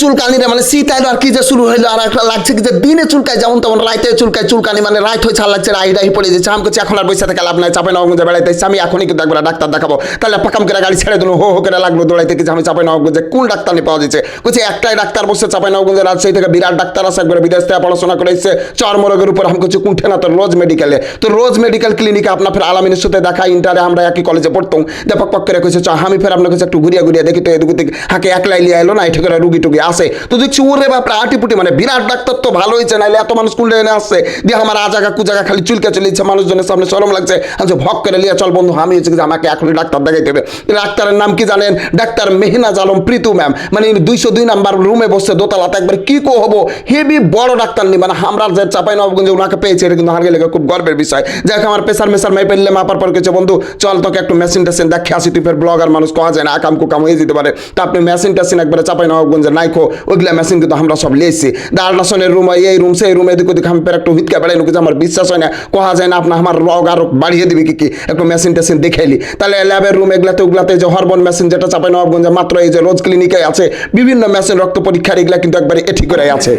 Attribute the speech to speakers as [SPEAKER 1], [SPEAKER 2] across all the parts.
[SPEAKER 1] চুলকানি রে মানে শীত আইলো আর কি যে শুরু হইল, আর একটা লাগছে কি যে দিনে চুলকায় যেমন তেমন রাইতে চুলকায়, চুলকানি মানে রাইত হয়েছে আর লাগছে রাই রাই পড়ে যাচ্ছে আমি করছি এখন আর বসে থেকে লাভ নাই চাপে নবগঞ্জে বেড়াইতে আমি এখনই কিন্তু একবার ডাক্তার দেখাবো। তাহলে পাকাম করে গাড়ি ছেড়ে দিল, হো হো করে লাগল দৌড়াইতে কিছু আমি চাপে নবগঞ্জে কোন ডাক্তার নিয়ে পাওয়া যাচ্ছে বলছি একটাই ডাক্তার বসে চাপে নবগঞ্জে রাজশাহী থেকে বিরাট ডাক্তার আছে, একবার বিদেশ থেকে পড়াশোনা করে এসছে। চর্ম রোগের উপর, আমি করছি কোনঠে না তো রোজ মেডিকেলে তো রোজ মেডিকেল ক্লিনিকে আপনার ফের আলামিনের সাথে দেখা ইন্টারে আমরা একই কলেজে পড়তাম। যে পক করে কইছে, চ, আমি ফের আপনার কাছে একটু ঘুরিয়া ঘুরিয়া দেখি তো, এদিক হাঁকে একলাই লিয়ে এলো না এটা করে রুগী টুগি আসে। তো দেখছি ওরে বাপরে আটিপুটি মানে বিরাট ডাক্তার তো ভালো হয়েছে নাইলে এত মানুষ কুলে এনে আসছে। দিয়ে আমার আজাগা কুজাগা খালি চুলকে চলেছে মানুষজনের সামনে সরম লাগছে। বলছি, ভক করে লিয়ে চল বন্ধু আমি হচ্ছে যে আমাকে এখনই ডাক্তার দেখাইতে হবে। ডাক্তারের নাম কি জানেন? Doctor Mehnaz Alam Pritu ma'am. মানে দুইশো দুই নাম্বার রুমে বসে দোতলাতে। একবার কি কো হব? হেভি বড় ডাক্তার নি। মানে আমরা যে চাপাই নবগঞ্জে ওনাকে পেয়েছি এটা কিন্তু আমার গেলে খুব গর্বের বিষয়। যাই হোক আমার প্রেসার মেসার মাই পেলে মাপার পর কিছু বন্ধু চল তোকে একটু মেশিন টেশিন দেখে আসি। তুই ফের ব্লগার মানুষ কওয়া যায় না? আকাম কুকাম হয়ে যেতে পারে। তা আপনি মেশিন টেশিন একবারে চাপাই নবগঞ্জে নাইখো ওইগুলা মেশিন কিন্তু আমরা সব লিয়েছি দার্নাসনের রুম এই রুম সেই রুম এদিক ওদিক আমি একটু হিতকা বেড়াই কিছু আমার বিশ্বাস হয় না। কোয়া যায় না আপনার আমার রোগ আরও বাড়িয়ে দিবি কি কি? একটু মেশিন টেশিন দেখাইলি। তাহলে ল্যাবের রুম এগুলাতে ওগুলাতে যে হরমোন মেশিন যেটা চাপাই নবাবগঞ্জে মাত্র এই যে রোজ ক্লিনিকে আছে, বিভিন্ন মেশিন রক্ত পরীক্ষার এগুলা কিন্তু একবারে এটি করে আছে।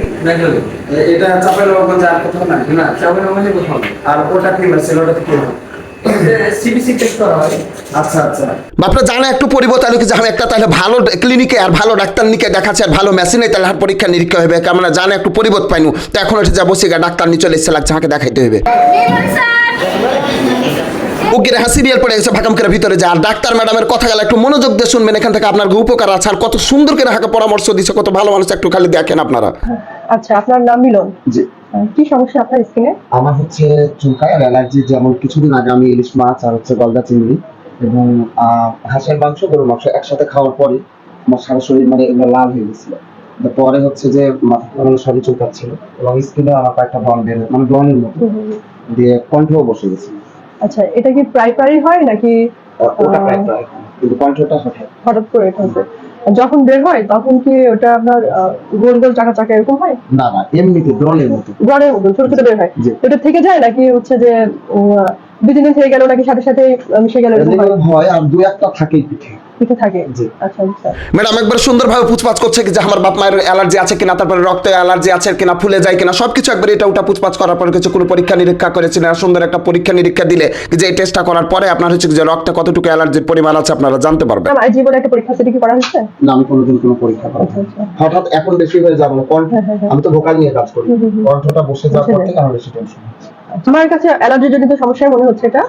[SPEAKER 2] এটা চাপের নবাবগঞ্জে আর কোথাও না না চাপের নবাবগঞ্জে কোথাও আর ওটা কি মেশিন ওটা কি হয়। আচ্ছা আচ্ছা।
[SPEAKER 1] জানা একটু পরিবর্তন কি আমি একটা তাহলে ভালো ক্লিনিকে আর ভালো ডাক্তার নিকে দেখাচ্ছে আর ভালো মেশিনে তাহলে আর পরীক্ষা নিরীক্ষা হবে। কেমন জানা একটু পরিবর্তন পাইনু। তো এখন এটা যাব সে ডাক্তার নিয়ে চলে এসে লাগছে আমাকে দেখাইতে হবে। উকিরে হ্যাঁ সিরিয়াল পড়ে গেছে ভাকাম করে ভিতরে যা। আর ডাক্তার ম্যাডামের কথা গেলে একটু মনোযোগ দিয়ে শুনবেন। এখান থেকে আপনার উপকার আছে। আর কত সুন্দর করে হাকে পরামর্শ দিচ্ছে কত ভালো মানুষ একটু খালি দেখেন আপনারা।
[SPEAKER 3] আচ্ছা আপনার নাম মিলন?
[SPEAKER 4] জি।
[SPEAKER 3] কি সমস্যা আপনার স্কিনে
[SPEAKER 4] আমার হচ্ছে চুলকায় অ্যালার্জি যেমন কিছুদিন আগে আমি ইলিশ মাছ আর হচ্ছে গলদা চিংড়ি এবং হাঁসের মাংস গরুর মাংস একসাথে খাওয়ার পরে আমার সারা শরীর মানে এগুলো লাল হয়ে গেছিল। পরে হচ্ছে যে মাথা মানে সবই চুলকাচ্ছিল এবং স্কিনে আমার কয়েকটা ব্রণ বের মানে ব্রণের মতো দিয়ে কণ্ঠও বসে গেছিল
[SPEAKER 3] আচ্ছা এটা কি প্রায় প্রায়ই হয় নাকি
[SPEAKER 4] ওটা প্রায় প্রায় কিন্তু কণ্ঠটা হঠাৎ।
[SPEAKER 3] হঠাৎ করে এটা হচ্ছে যখন বের হয় তখন কি ওটা আপনার গোল গোল চাকা চাকা এরকম হয়
[SPEAKER 4] না না এমনিতে ব্রণের মতো
[SPEAKER 3] গড়ের মতো ছোট ছোট বের হয়। ওটা থেকে যায় নাকি হচ্ছে যে দুই থেকে গেল নাকি সাথে সাথে মিশে গেল হয়?
[SPEAKER 4] হয় আর দু একটা থাকে পিঠে
[SPEAKER 3] পিঠে থাকে। আচ্ছা আচ্ছা।
[SPEAKER 1] ম্যাডাম একবার সুন্দরভাবে পুছপাছ করছে যে আমার বাপ মায়ের অ্যালার্জি আছে কিনা তারপরে রক্তে অ্যালার্জি আছে কিনা ফুলে যায় কিনা সবকিছু একবার এটা ওটা পুছপাছ করার পরে কিছু কোনো পরীক্ষা নিরীক্ষা করেছিলেন আর সুন্দর একটা পরীক্ষা নিরীক্ষা দিলে যে এই টেস্টটা করার পরে আপনার হচ্ছে যে রক্তে কতটুকু অ্যালার্জির পরিমাণ আছে আপনারা জানতে পারবেন।
[SPEAKER 3] আমার জীবনে একটা পরীক্ষা সেটা কি করা হয়েছে
[SPEAKER 4] না আমি কোনোদিন কোনো পরীক্ষা করি
[SPEAKER 3] আচ্ছা
[SPEAKER 4] হঠাৎ এখন বেশি হয়ে যাবে কণ্ঠ
[SPEAKER 3] হ্যাঁ, হ্যাঁ, হ্যাঁ।
[SPEAKER 4] আমি তো ভোকাল নিয়ে কাজ করি। কণ্ঠটা বসে যাওয়ার পর থেকে আমার বেশি টেনশন
[SPEAKER 3] আমার কাছে অ্যালার্জি জনিত সমস্যা মনে হচ্ছে এটা।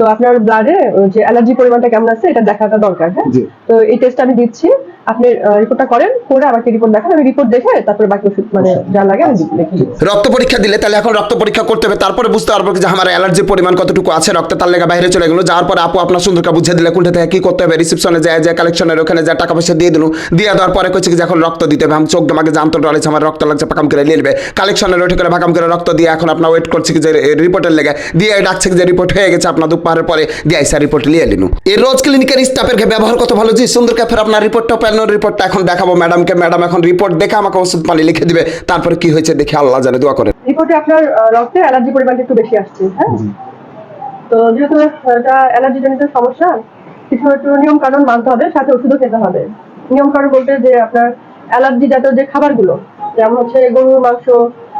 [SPEAKER 3] তো আপনার ব্লাডে যে অ্যালার্জি পরিমাণটা কেমন আছে এটা দেখাটা দরকার হ্যাঁ? তো এই টেস্ট আমি দিচ্ছি। আপনি রিপোর্টটা করেন করে আমাকে রিপোর্ট দেখান আমি রিপোর্ট দেখে তারপরে বাকি ওষুধ মানে যা লাগে আমি লিখে দিচ্ছি।
[SPEAKER 1] রক্ত পরীক্ষা দিলে তাহলে এখন রক্ত পরীক্ষা করতে হবে তারপরে বুঝতে পারব যে আমার অ্যালার্জির পরিমাণ কতটুকু আছে রক্তে তার লেগে বাইরে চলে গেলো যাওয়ার পরে আপু আপনার সুন্দরকে বুঝিয়ে দিলে কোনটা থেকে কি করতে হবে রিসেপশনে যায় যায় কালেকশনের ওখানে যা টাকা পয়সা দিয়ে দিল দিয়ে দেওয়ার পরে কইছে যে এখন রক্ত দিতে হবে আমি চোখ আমাকে জানতো ডলেছে আমার রক্ত লাগছে পাকাম করে নিয়ে নেবে। কালেকশনের ওঠে করে পাকাম করে রক্ত দিয়ে এখন আপনার ওয়েট করছে কি যে রিপোর্টের লেগে দিয়ে ডাকছে যে রিপোর্ট হয়ে গেছে আপনার দুপারের পরে দিয়ে আইসা রিপোর্ট নিয়ে এলিনু এই রোজ ক্লিনিকের স্টাফের ব্যবহার কত ভালো জি সুন্দরকে ফের আপনার রিপোর্টটা প্যানোর রিপোর্টটা এখন দেখাবো ম্যাডামকে ম্যাডাম এখন রিপোর্ট দেখে আমাকে ওষুধ পানি লিখে দিবে তারপরে কি হয়েছে দেখে আল্লাহ জানে দোয়া করে
[SPEAKER 3] রিপোর্টে আপনার রক্তে অ্যালার্জি পরিমাণটা একটু বেশি আসছে হ্যাঁ? তো যেহেতু এটা অ্যালার্জি জনিত সমস্যা কিছু একটু নিয়ম কানুন মানতে হবে সাথে ওষুধও খেতে হবে। নিয়ম কানুন বলতে যে আপনার অ্যালার্জি জাতীয় যে খাবারগুলো যেমন হচ্ছে গরুর মাংস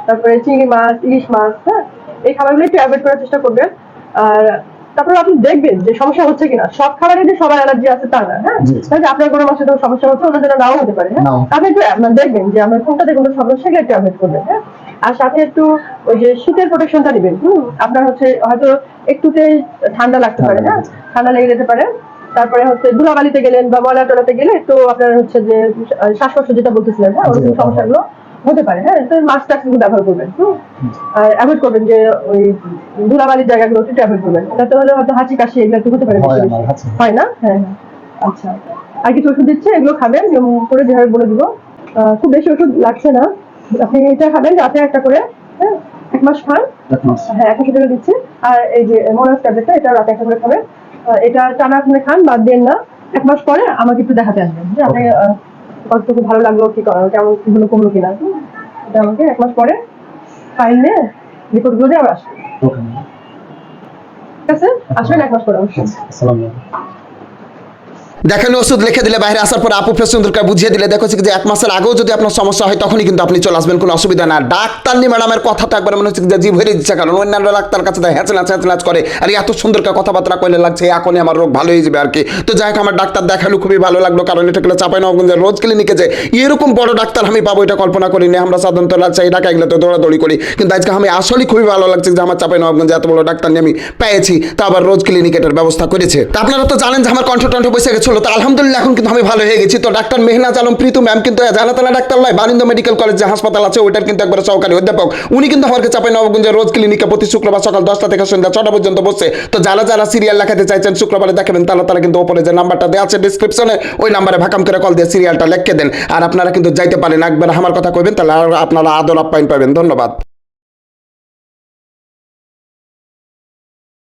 [SPEAKER 3] তারপরে চিংড়ি মাছ ইলিশ মাছ হ্যাঁ? এই খাবারগুলো একটু অ্যাভয়েড করার চেষ্টা করবেন। আর তারপরে আপনি দেখবেন যে সমস্যা হচ্ছে কিনা। সব খাবারে যে সবার অ্যালার্জি আছে তা না হ্যাঁ? তাহলে আপনার গরুর মাংসে তো সমস্যা হচ্ছে অন্য জনের নাও হতে পারে হ্যাঁ? আপনি একটু আপনার দেখবেন যে আমার কোনটাতে কোনো সমস্যা সেগুলো একটু করবেন হ্যাঁ? আর সাথে একটু ওই যে শীতের প্রোটেকশনটা নেবেন হুম? আপনার হচ্ছে হয়তো একটুতে ঠান্ডা লাগতে পারে হ্যাঁ? ঠান্ডা লেগে যেতে পারে। তারপরে হচ্ছে ধুলাবালিতে গেলেন বা ময়লা টলাতে গেলে তো আপনার হচ্ছে যে শ্বাসকষ্ট যেটা বলতেছিলেন হ্যাঁ? ওরকম সমস্যাগুলো হতে পারে হ্যাঁ তো মাস্ক টাস্ক ব্যবহার করবেন আর অ্যাভয়েড করবেন যে ওই ধুলাবালির জায়গাগুলো একটু অ্যাভয়েড করবেন। এটাতে হলে হয়তো হাঁচি কাশি এগুলো একটু হতে পারে
[SPEAKER 4] হয়
[SPEAKER 3] না? হ্যাঁ হ্যাঁ। আচ্ছা। আর কিছু ওষুধ দিচ্ছে এগুলো খাবেন করে যেভাবে বলে দিব। খুব বেশি ওষুধ লাগছে না। আপনি এটা খাবেন রাতে একটা করে হ্যাঁ এক মাস খান। হ্যাঁ এক মাস করে দিচ্ছি। আর এই যে মোনাস ট্যাবলেটটা এটা রাতে একটা করে খাবেন। এটা টানা আপনি খান বাদ দেন না। এক মাস পরে আমাকে একটু দেখাতে আসবেন। যে কতটুকু ভালো লাগল কি কেমন হলো কমলো কিনা? এটা আমাকে এক মাস পরে ফাইল নিয়ে রিপোর্টগুলো দিয়ে আবার
[SPEAKER 4] আসব।
[SPEAKER 3] ঠিক আছে? আসবেন এক মাস পরে অবশ্যই।
[SPEAKER 1] দেখেন ওষুধ লিখে দিলে বাইরে আসার পর আপু ফের সুন্দর করে বুঝিয়ে দিলে, দেখো যে এক মাসের আগেও যদি আপনার সমস্যা হয় তখনই কিন্তু আপনি চলে আসবেন, কোনো অসুবিধা না। ডাক্তার নি ম্যাডামের কথা তো একবার মনে হচ্ছে যে জিভ হয়ে দিচ্ছে কারণ অন্যান্য ডাক্তার কাছে তো হ্যাঁচলাচ হ্যাঁচলাচ করে, আর এত সুন্দর কথাবার্তা কইলে লাগছে এখনই আমার রোগ ভালো হয়ে যাবে আর কি। তো যাই হোক, আমার ডাক্তার দেখাল খুবই ভালো লাগল, কারণ এটা হলো চাপাই নবগঞ্জের রোজ ক্লিনিকে যে এরকম বড় ডাক্তার আমি পাবো এটা কল্পনা করিনি। আমরা সাধারণত রাজশাহী ঢাকা এগুলো তো দৌড়াদৌড়ি করি, কিন্তু আজকে আমি আসলে খুবই ভালো লাগছে যে আমার চাপাই নবগঞ্জে এত বড় ডাক্তার নিয়ে আমি পেয়েছি, তা আবার রোজ ক্লিনিক এটার ব্যবস্থা করেছে। তা আপনারা তো জানেন যে আমার কণ্ঠ টণ্ঠ বসে গেছিল তো আলহামদুলিল্লাহ, এখন কিন্তু আমি ভালো হয়ে গেছি। তো ডাক্তার মেহনাজ আলম প্রীতু ম্যাম কিন্তু জানাতালা ডাক্তার নয় বারিন্দ মেডিকেল কলেজ যে হাসপাতাল আছে, ওইটার কিন্তু একবার সহকারী অধ্যাপক। উনি কিন্তু আমার চাপাই নবগঞ্জের রোজ ক্লিনিকে প্রতি শুক্রবার সকাল দশটা থেকে সন্ধ্যা ছটা পর্যন্ত বসে। তো যারা যারা সিরিয়াল লেখাতে চাইছেন, শুক্রবারে দেখাবেন, তারা তারা কিন্তু ওপরে যে নাম্বারটা দেওয়া আছে ডিসক্রিপশনে ওই নাম্বারে ভাকাম করে কল দিয়ে সিরিয়ালটা লিখে দেন। আর আপনারা কিন্তু যাইতে পারেন, একবার আমার কথা কইবেন, তাহলে আর আপনারা আদর আপ্যায়ন পাবেন। ধন্যবাদ।